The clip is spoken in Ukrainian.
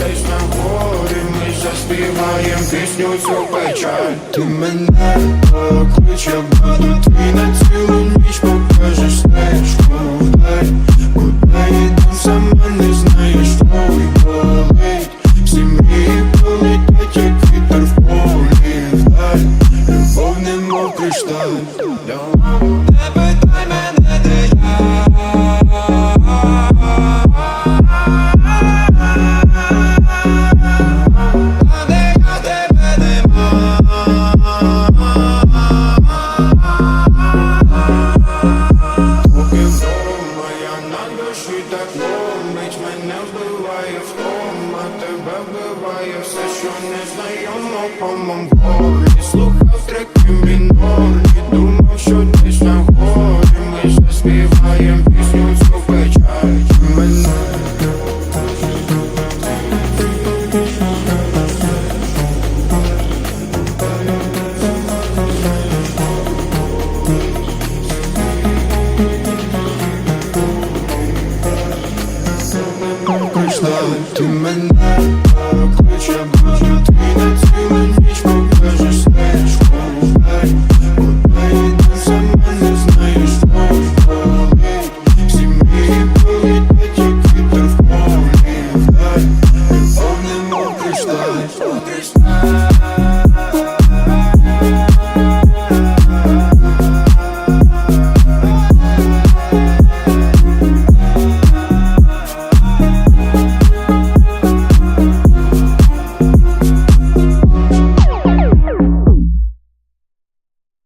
десь на горі Ми заспіваєм пісню цю печаль. Ти мене поклич, я буду твій на цілу ніч Покажеш стежку вдаль. Куди йдем, сама не знаєш, що твой болить. Всі мрії полетять, як вітер в полі вдаль. Любов немов кришталь вбиває все, що незнайомо по мом полі Kuşlar tüm benler